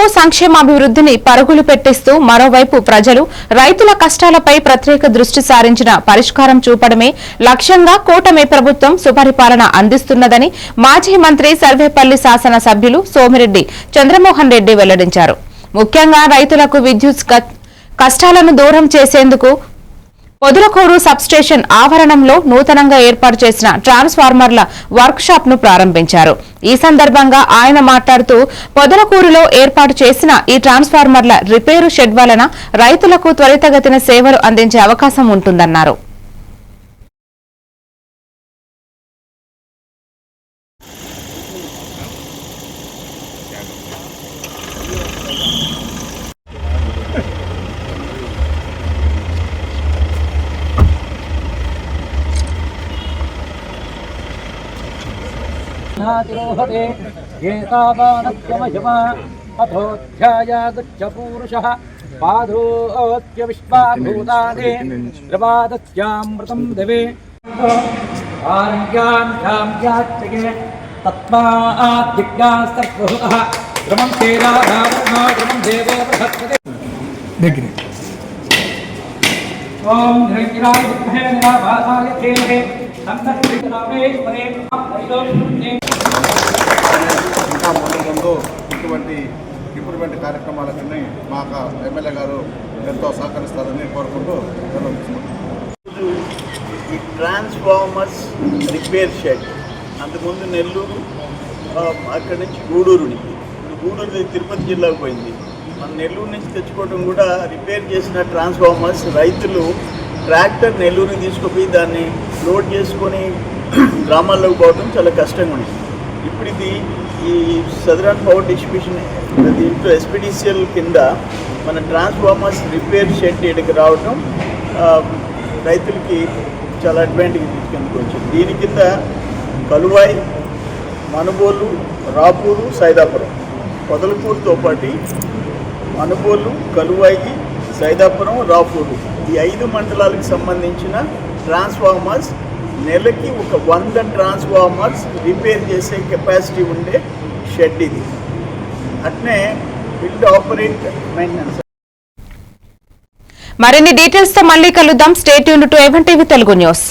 ఒకవైపు సంక్షేమాభివృద్ధిని పరుగులు పెట్టిస్తూ మరోవైపు ప్రజలు రైతుల కష్టాలపై ప్రత్యేక దృష్టి సారించిన పరిష్కారం చూపడమే లక్ష్యంగా కూటమి ప్రభుత్వం సుపరిపాలన అందిస్తున్నదని మాజీ మంత్రి సర్వేపల్లి శాసన సభ్యులు సోమిరెడ్డి చంద్రమోహన్ రెడ్డి వెల్లడించారు. ముఖ్యంగా రైతులకు విద్యుత్ కష్టాలను దూరం చేసేందుకు పొదులకూరు సబ్స్టేషన్ ఆవరణంలో నూతనంగా ఏర్పాటు చేసిన ట్రాన్స్ఫార్మర్ల వర్క్ షాప్ను ప్రారంభించారు. ఈ సందర్భంగా ఆయన మాట్లాడుతూ పొదలకూరులో ఏర్పాటు చేసిన ఈ ట్రాన్స్ఫార్మర్ల రిపేరు షెడ్ వలన రైతులకు త్వరితగతిన సేవలు అందించే అవకాశం ఉంటుందన్నారు. नातिरोहते एतावानप्यमयमा अथोऽध्यायागच्छ पूरुषः पादोऽत्य विश्वाभूताने प्रपादस्यामृतं दिवे। आरण्यां ध्याम्याच्चये तत्त्वाद्दिग्नास्तप्रभुतः क्रमं ते राधामः क्रमं देवो बृहस्पते। ॐ धैर्याय विद्महे निराभासाय धीमहि सन्तः श्रीरामेश्वरे हरिदोषुण्ये ఇటువంటి ఇంప్రూవ్మెంట్ కార్యక్రమాలన్నీ మా ఎమ్మెల్యే గారు ఎంతో సహకరిస్తారని కోరుకుంటూ సెలవు ఈ ట్రాన్స్ఫార్మర్స్ రిపేర్ షెడ్ అంతకుముందు నెల్లూరు అక్కడి నుంచి గూడూరు నుంచి గూడూరు తిరుపతి జిల్లాకు పోయింది. మన నెల్లూరు నుంచి తెచ్చుకోవడం కూడా రిపేర్ చేసిన ట్రాన్స్ఫార్మర్స్ రైతులు ట్రాక్టర్ నెల్లూరుని తీసుకుపోయి దాన్ని లోడ్ చేసుకొని గ్రామాల్లోకి పోవడం చాలా కష్టంగా ఉంది ఇప్పుడు ఇది ఈ సదరన్ పవర్ డిస్ట్రిబ్యూషన్ దీంట్లో ఎస్పీడీసీఎల్ కింద మన ట్రాన్స్ఫార్మర్స్ రిపేర్ షెడ్ ఇక్కడికి రావటం రైతులకి చాలా అడ్వాంటేజ్ తీసుకెందుకు వచ్చింది దీని కింద కలువాయి మనుబోలు రాపూరు సైదాపురం. పొదలకూరుతో పాటు మనుబోలు కలువాయి సైదాపురం రాపూరు. ఈ ఐదు మండలాలకు సంబంధించిన ట్రాన్స్ఫార్మర్స్ నెలకి ఒక వంద ట్రాన్స్ఫార్మర్స్ రిపేర్ చేసే కెపాసిటీ ఉండే షెడ్ ఇది. అట్నే బిల్డ్ ఆపరేట్ మెయింటెనెన్స్ మరిన్ని డీటెయిల్స్తో మళ్ళీ కలుద్దాం. Stay Yoon to even TV Telugu news